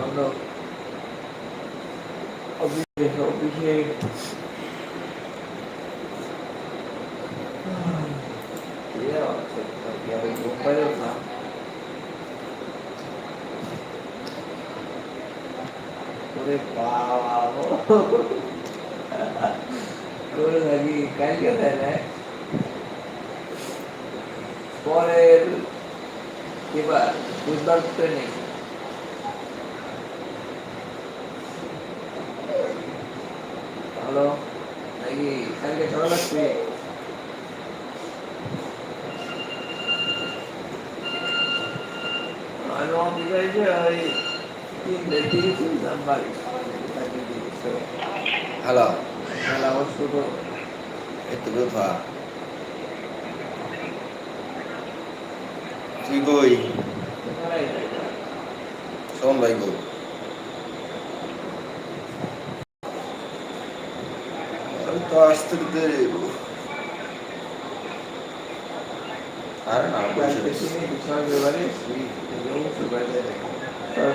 cuando অফিসে অফিসে ওরে বাবা করে থাকি কালকে দেয় না পরের এবার বুধবার ট্রেনিং হ্যালো নাকি কালকে চলা লাগবে আমি অফিস তিনটে তিরিশ নাম্বার হ্যালো মেলা বস্তু তো একটু কথা তুই মেলাই শোন ভাই কই তো আসতে দেরি আরে না বসে Uh,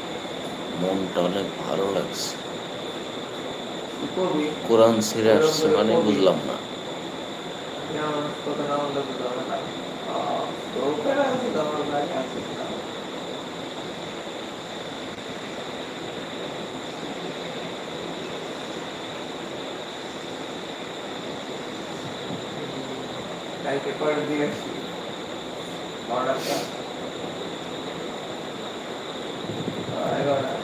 মনটা অনেক ভালো লাগছে। কোরআন ছেড়ে আসছে মানে বুঝলাম না। কালকে পরের দিকে অর্ডারটা এগারোটা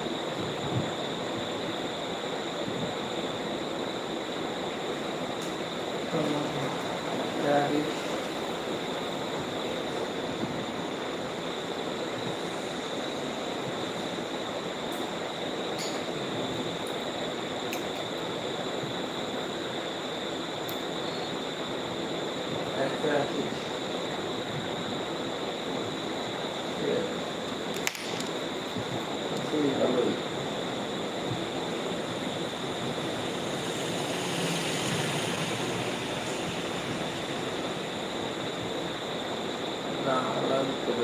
একটা আছে খুবই ভালোই না আল্লাহ তো বেতন দেবে কয়েকদিন পেয়েছি দুই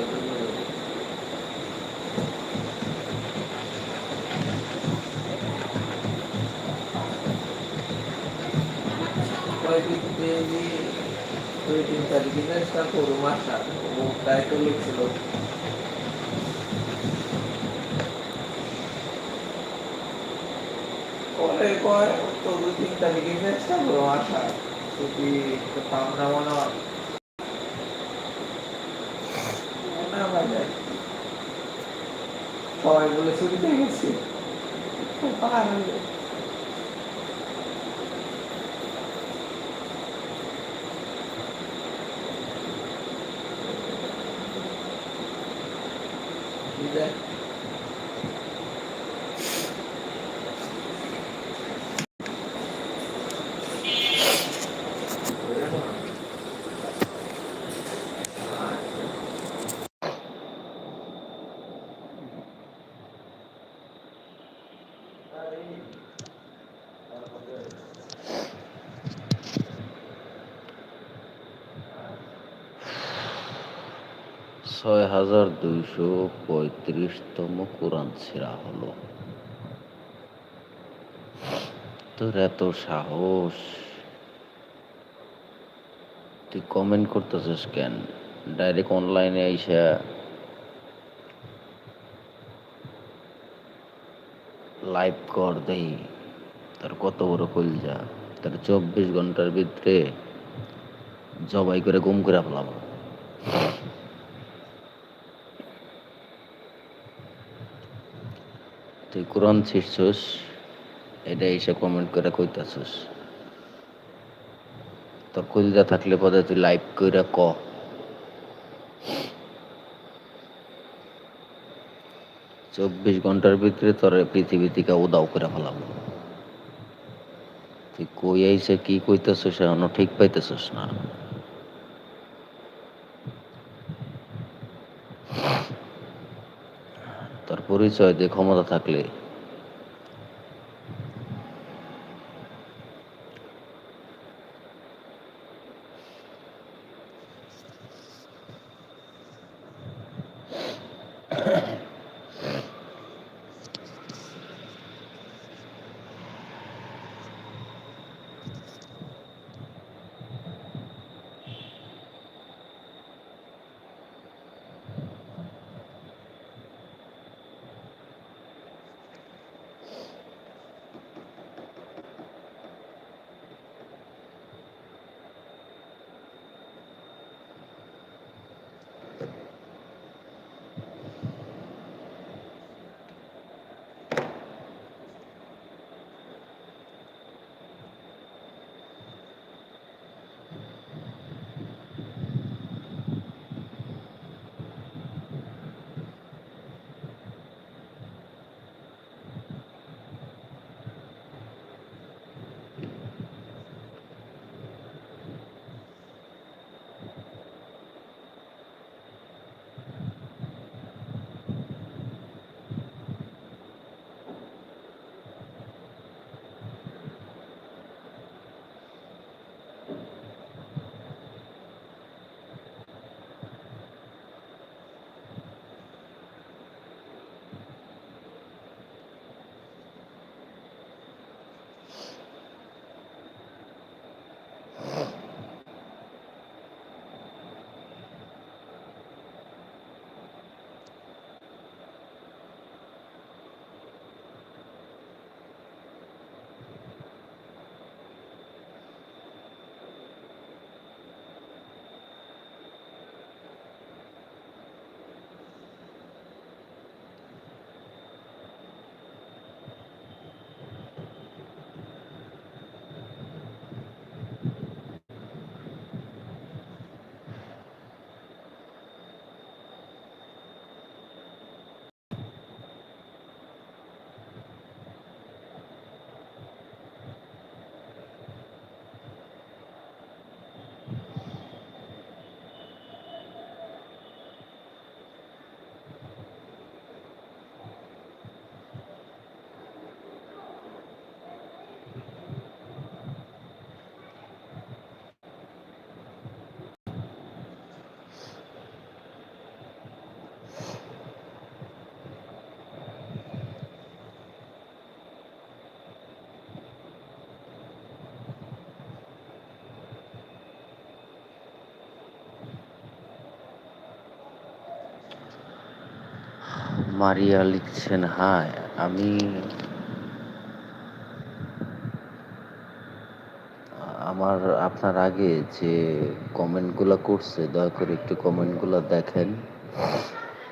তিন তারিখে চেষ্টা করুম ও দায়িত্ব লিখছিল পরে কয় তো দুই তিন তারিখে চেষ্টা করুম আসা ছুটি তো মনে হয় না বাজার সবাই বলে ছুটিতে গেছি পার হয়ে বিদায় ছয় হাজার দুইশো পঁয়ত্রিশতম কোরআন ছেঁড়া হলো। তোর এত সাহস। তুই কমেন্ট করতেছিস কেন? ডাইরেক্ট অনলাইনে আইসা। লাইভ কর দেই। তার কত বড় কলজা। তার চব্বিশ ঘণ্টার ভিতরে জবাই করে গুম করে ফেলাম তুই কোরআন ছিড়ছস এটা এসে কমেন্ট করে কইতাছস। তোর কলিজা থাকলে পরে তুই লাইভ কইরা ক। চব্বিশ ঘণ্টার ভিতরে তোর পৃথিবী থেকে উদাও করে ফেলাম। তুই কই আইসে, কি কইতেছস এখনও ঠিক পাইতেছিস না। পরিচয় দিয়ে ক্ষমতা থাকলে মারিয়া লিখছেন হাই আমি আমার আপনার আগে যে কমেন্টগুলো করছে, দয়া করে একটু কমেন্টগুলো দেখেন।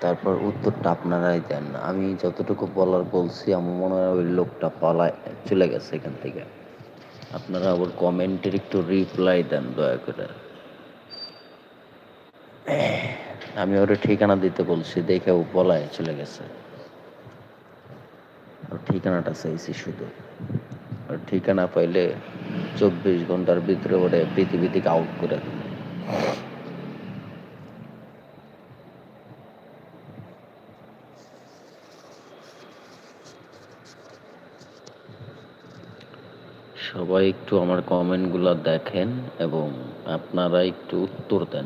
তারপর উত্তরটা আপনারাই দেন। আমি যতটুকু বলার বলছি, আমার মনে হয় ওই লোকটা পালায়, চলে গেছে এখান থেকে। আপনারা আবার কমেন্টের একটু রিপ্লাই দেন, দয়া করে। আমি ওর ঠিকানা দিতে বলছি, দেখে ও পলায় চলে গেছে। ঠিকানাটা চাইছি শুধু। ওর ঠিকানা পাইলে চব্বিশ ঘণ্টার ভিতরে ওরে পৃথিবী থেকে আউট করে দেবে। সবাই একটু আমার কমেন্টগুলো দেখেন এবং আপনারা একটু উত্তর দেন।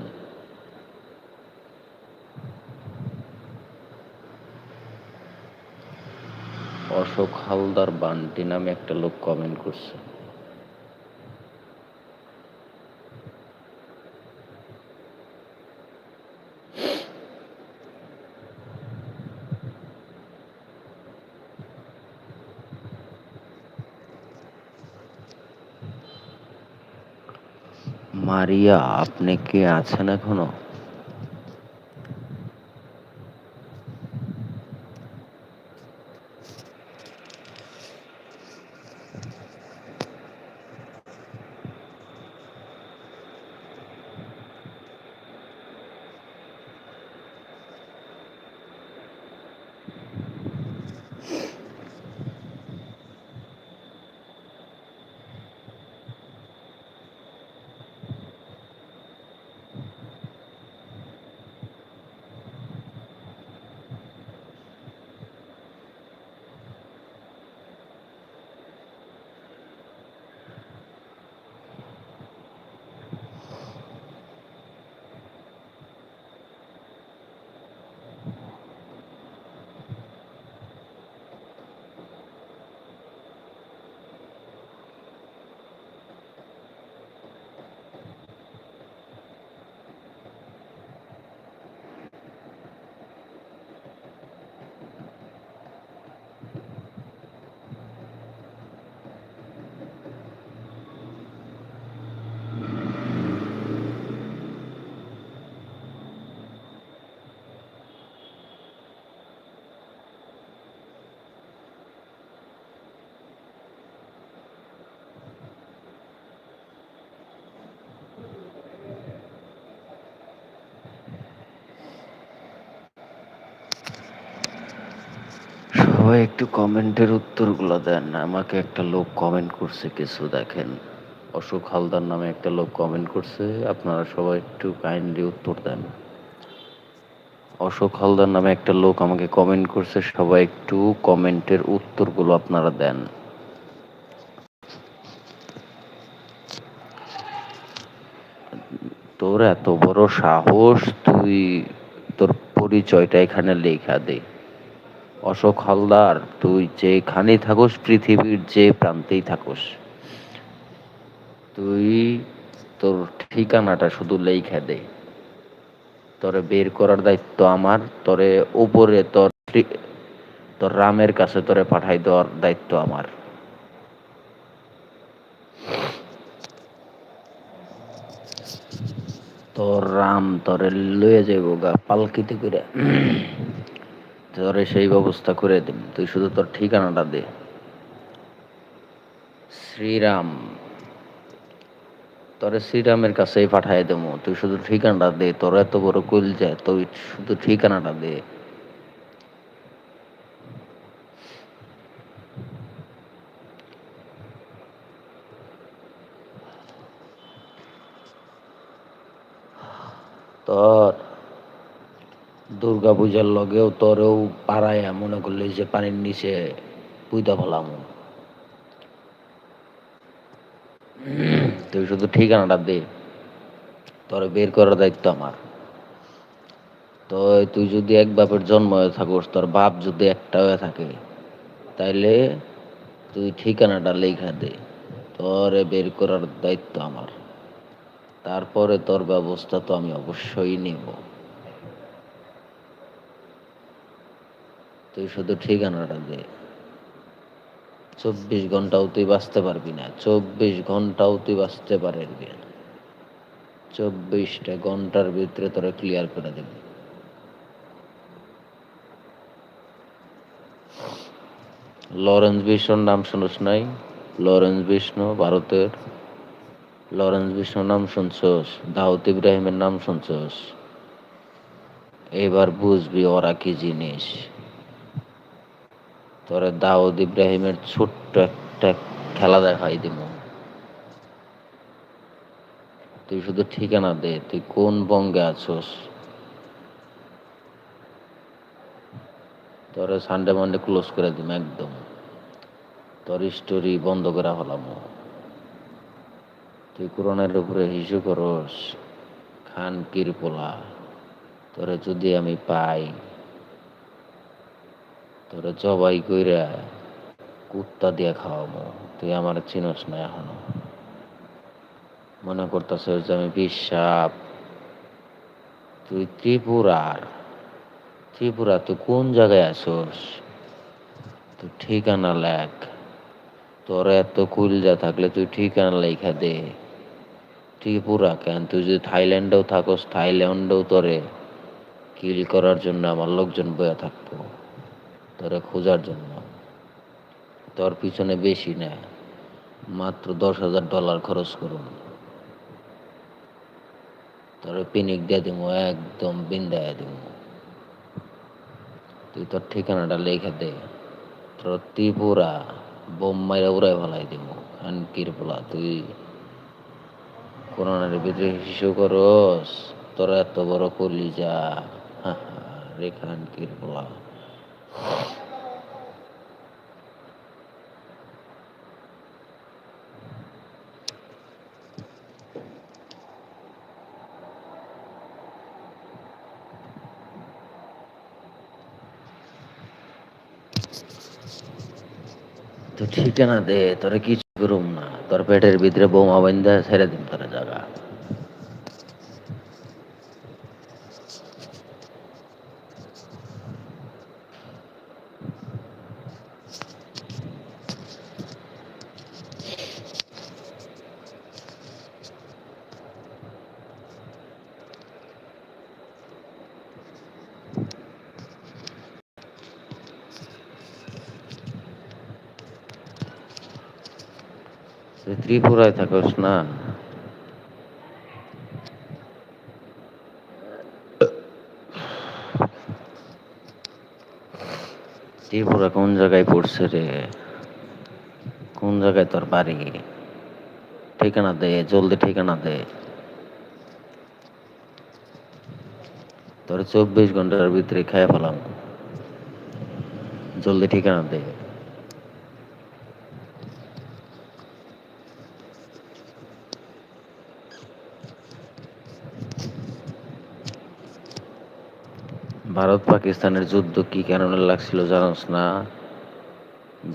অশোক হালদার বান্টি নামে একটা লোক কমেন্ট করছে। মারিয়া আপনি কি আছেন এখনও? সবাই একটু কমেন্টের উত্তরগুলো দেন। আমাকে একটা লোক কমেন্ট করছে, কিছু দেখেন। অশোক হালদার নামে একটা লোক কমেন্ট করছে, আপনারা সবাই একটু কাইন্ডলি উত্তর দেন। অশোক হালদার নামে একটা লোক আমাকে কমেন্ট করছে, সবাই একটু কমেন্টের উত্তরগুলো আপনারা দেন। তোর এত বড় সাহস, তুই তোর পরিচয়টা এখানে লেখা দে। অশোক হালদার, তুই যেখানে থাকোস, পৃথিবীর যে প্রান্তেই থাকোস। তুই তোর ঠিকানাটা শুধু লেখা দে। তোরে বের করার দায়িত্ব আমার, তোরে উপরে তোর তোর রামের কাছে তোরে পাঠাই দেওয়ার দায়িত্ব আমার। তোর রাম তোরে লয়ে যাইব গা, পালকিতে করে তোরে সেই ব্যবস্থা করে দিন তুই শুধু তোর ঠিকানাটা দে। শ্রীরাম। তোরে শ্রীরামের কাছেই পাঠাই দেবো। তুই শুধু ঠিকানাটা দে। তোর এত বড় কইল যায় তুই শুধু ঠিকানাটা দে। তোর দুর্গা পূজার লগেও তোরেও পাড়ায় মনে করলি যে পানির নিচে পুইতা ফেলাম। তুই শুধু ঠিকানাটা দে, তোরে বের করার দায়িত্ব আমার। তো তুই যদি এক বাপের জন্ম হয়ে থাকোস, তোর বাপ যদি একটা হয়ে থাকে, তাইলে তুই ঠিকানাটা লেখা দে, তোরে বের করার দায়িত্ব আমার। তারপরে তোর ব্যবস্থা তো আমি অবশ্যই নিব। তুই শুধু ঠিকানাটা দে চব্বিশ ঘন্টাও তুই বাঁচতে পারবি না। চব্বিশ ঘন্টাও তুই বাঁচতে পারবি না। চব্বিশটা ঘণ্টার ভিতরে তোরা ক্লিয়ার করে দেবে। লরেন্স বিষ্ণুর নাম শুনিস নাই? লরেন্স বিষ্ণু, ভারতের। লরেন্স বিষ্ণুর নাম শুনছস? দাউদ ইব্রাহিমের নাম শুনছস? এবার বুঝবি ওরা কি জিনিস। তোরে দাউদ ইব্রাহিমের ছোট্ট একটা খেলা দেখাই দিব তুই শুধু ঠিকানা দে, তুই কোন বঙ্গে আছোস? তোরে সানডে মানডে ক্লোজ করে দিম একদম। তোর স্টোরি বন্ধ করে ফেলাম। তুই কোরআনের উপরে হিসু করস, খান কিরপোলা। তোরে যদি আমি পাই তোরে জবাই কইরা কুত্তা দিয়া খাওয়াবো। তুই আমার চিনস না এখনও। মনে করতেছ যে আমি বিশ্বাপ তুই ত্রিপুরার। ত্রিপুরা, তুই কোন জায়গায় আসোস তুই ঠিকানা লেখ। তোর এত কুলজা থাকলে তুই ঠিকানা লেখা দে। ত্রিপুরা কেন? তুই যদি থাইল্যান্ডেও থাকোস, থাইল্যান্ডেও তোরে কিল করার জন্য আমার লোকজন বয়ে থাকব। তোরে খোঁজার জন্য। তোর পিছনে বেশি না মাত্র দশ হাজার ডলার খরচ করুন। তোরে পিনিক দিয়ে দিব একদম বিন্দায় দিব তুই তোর ঠিকানাটা লিখে দে। তোর ত্রিপুরা বোম্বাইরা উড়াই ফেলাই দিব আনকির পোলা তুই। করোনার ভিতরে শিশু করস তোর এত বড় কলিজা। রেখা আনকির পোলা। তো ঠিকানা দে তোরে কিছু করুম না তোর পেটের ভিতরে বোমা বাইন্দা ছেড়ে দিম তোর জায়গা তুই ত্রিপুরায় থাকস না। ত্রিপুরা কোন জায়গায় পড়ছে রে? কোন জায়গায় তোর বাড়ি? ঠিকানা দে, জলদি ঠিকানা দে। তোর চব্বিশ ঘণ্টার ভিতরে খাইয়া ফেলাম। জলদি ঠিকানা দে। ভারত পাকিস্তানের যুদ্ধ কি কারণে লাগছিল জানোস না?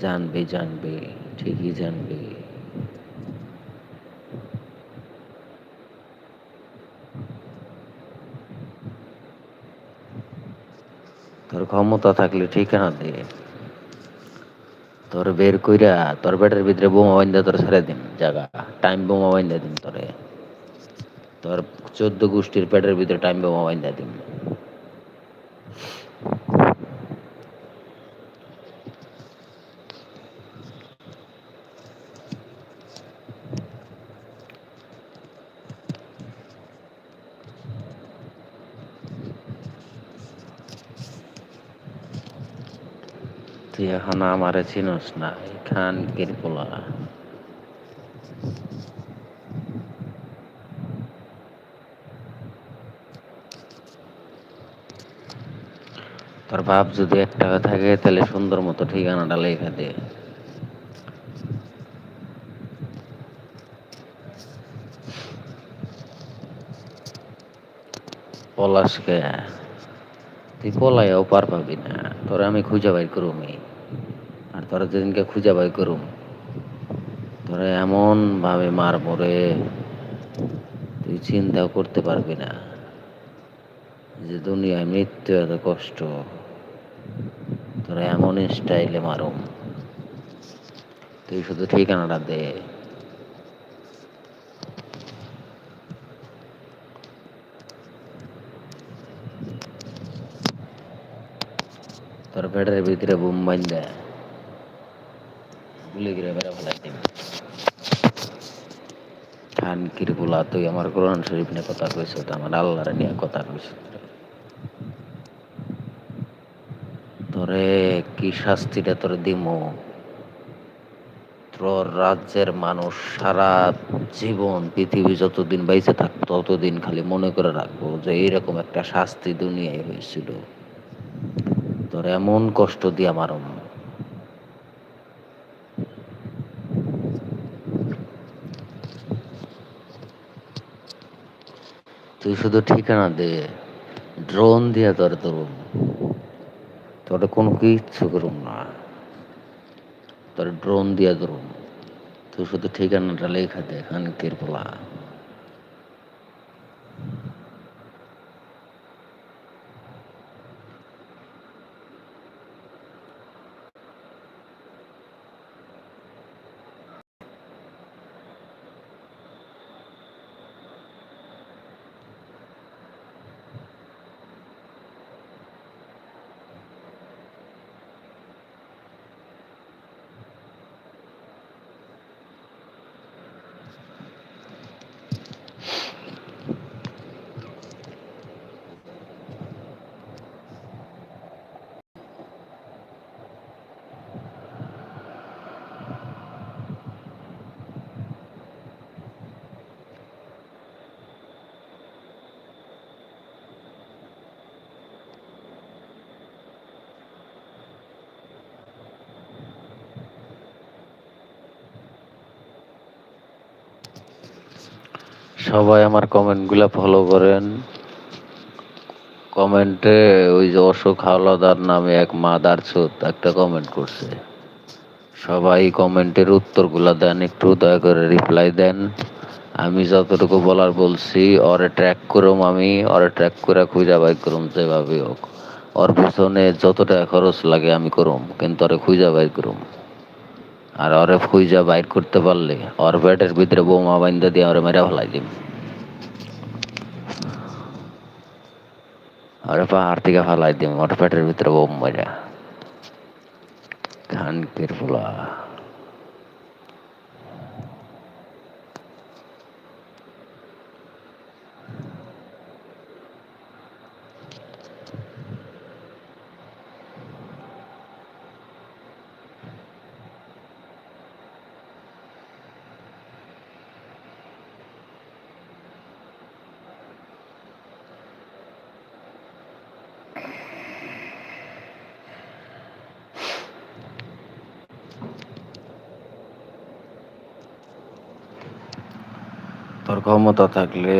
জানবি জানবি, ঠিকই জানবি। তোর ক্ষমতা থাকলে ঠিকানা দে। তোর বের কইরা তোর পেটের ভিতরে বোমা বাইন্দা তোর ছেড়ে দিন জায়গা টাইম বোমা বাইন্দা দিন তোরে। তোর চোদ্দ গোষ্ঠীর পেটের ভিতরে টাইম বোমা বাইন্দা দিন। তুই এখন আমারে চিনস না খান কিরপোলা তোর বাপ যদি এক টাকা থাকে, তাহলে সুন্দর মতো ঠিকানাটা লেখা দে। পলাশকে। তুই পলাইও পার পাবি না, তোরা আমি খুঁজে বাই করুমি তোরা যেদিনকে খুঁজে বাই করুম, তোরা এমন ভাবে মার মরে তুই চিন্তাও করতে পারবি না যে দুনিয়ায় মৃত্যু এত কষ্ট। তোরা এমন স্টাইলে মারুম। তুই শুধু ঠিকানাটা দে। তোর পেটের ভিতরে বুম বাইন্দা। তুই আমার কোরআন শরীফ নিয়ে কথা আমার আল্লাহর নিয়ে কথা তোরে কি শাস্তিটা তোরে রাজ্যের মানুষ সারা জীবন, পৃথিবী যতদিন বাইচে থাকতো ততদিন খালি মনে করে রাখব যে এইরকম একটা শাস্তি দুনিয়ায় হয়েছিল। তোর এমন কষ্ট দিয়ে মারম তুই শুধু ঠিকানা দে ড্রোন দিয়া তোর ধরুম তোর কোনো কিচ্ছু করুম না। তোর ড্রোন দিয়া ধরুম তুই শুধু ঠিকানাটা লেখা দে খানকির পোলা সবাই আমার কমেন্টগুলো ফলো করেন। কমেন্টে ওই যে অশোক হাওলাদার নামে এক মাদার চোদ একটা কমেন্ট করছে। সবাই কমেন্টের উত্তরগুলো দেন, একটু দয়া করে রিপ্লাই দেন। আমি যতটুকু বলার বলছি, ওরে ট্র্যাক করুম আমি, ওরে ট্র্যাক করে খুঁজা বাই করুম যেভাবে হোক। ওর পিছনে যত টাকা খরচ লাগে আমি করুম, কিন্তু ওরে খুঁজা বাই করুম। আর ওরে খুঁজা বাইর করতে পারলে ওর পেটের ভিতরে বৌমা বাইন্দা দিয়ে ওরে মেরা ফেলাই দিম। ওরে পাহাড় থেকে ফেলাই দিম, ওর পেটের ভিতরে বোম মেরা খানকির পোলা। ক্ষমতা থাকলে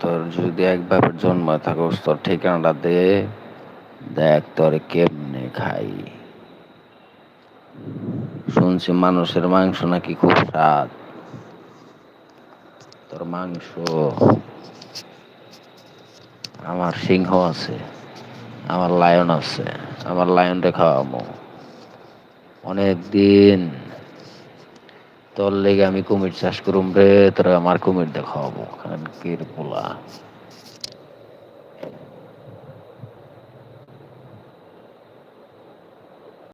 তোর যদি এক বাপের জন্ম থাকস, তোর ঠিকানাটা দে। দেখ তোর কেমনে খাই। শুনছি মানুষের মাংস নাকি খুব স্বাদ। তোর মাংস আমার সিংহ আছে, আমার লায়ন আছে, আমার লায়নটা খাওয়াবো। অনেক দিন তোর লেগে আমি কুমির চাষ করুম রে তোরা আমার কুমির দেখাবো কারণ কির পোলা?